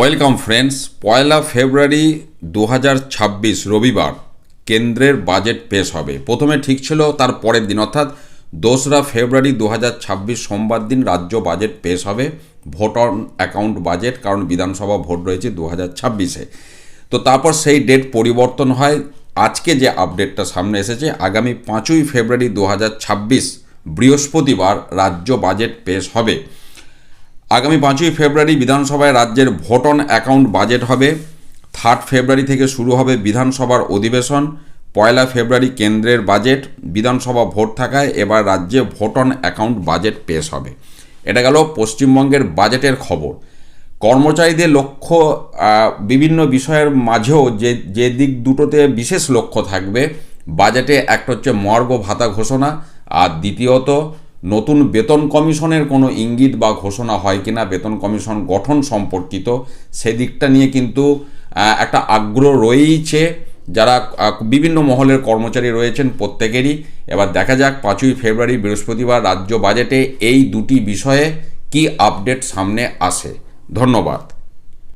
Welcome friends পয়লা ফেব্রুয়ারি দু হাজার ছাব্বিশ রবিবার। কেন্দ্রের বাজেট পেশ হবে। প্রথমে ঠিক ছিল তার পরের দিন, অর্থাৎ দোসরা ফেব্রুয়ারি দু হাজার ছাব্বিশ সোমবার দিন রাজ্য বাজেট পেশ হবে। ভোট অন অ্যাকাউন্ট বাজেট, কারণ বিধানসভা ভোট রয়েছে দু ছাব্বিশে। তো তারপর সেই ডেট পরিবর্তন হয়। আজকে যে আপডেটটা সামনে এসেছে, আগামী পাঁচই ফেব্রুয়ারি দু হাজার ছাব্বিশ বৃহস্পতিবার রাজ্য বাজেট পেশ হবে। আগামী পাঁচই ফেব্রুয়ারি বিধানসভায় রাজ্যের ভোট অন অ্যাকাউন্ট বাজেট হবে। থার্ড ফেব্রুয়ারি থেকে শুরু হবে বিধানসভার অধিবেশন। পয়লা ফেব্রুয়ারি কেন্দ্রের বাজেট। বিধানসভা ভোট থাকায় এবার রাজ্যে ভোট অন অ্যাকাউন্ট বাজেট পেশ হবে। এটা গেল পশ্চিমবঙ্গের বাজেটের খবর। কর্মচারীদের লক্ষ্য বিভিন্ন বিষয়ের মাঝেও যে যে দিক দুটোতে বিশেষ লক্ষ্য থাকবে। বাজেটে একটা হচ্ছে মর্গ ভাতা ঘোষণা, আর দ্বিতীয়ত নতুন বেতন কমিশনের কোনো ইঙ্গিত বা ঘোষণা হয় কিনা, বেতন কমিশন গঠন সম্পর্কিত, সেদিকটা নিয়ে কিন্তু একটা আগ্রহ রয়েইছে। যারা বিভিন্ন মহলের কর্মচারী রয়েছেন প্রত্যেকেরই। এবার দেখা যাক, পাঁচই ফেব্রুয়ারি, বৃহস্পতিবার রাজ্য বাজেটে এই দুটি বিষয়ে কি আপডেট সামনে আসে। ধন্যবাদ।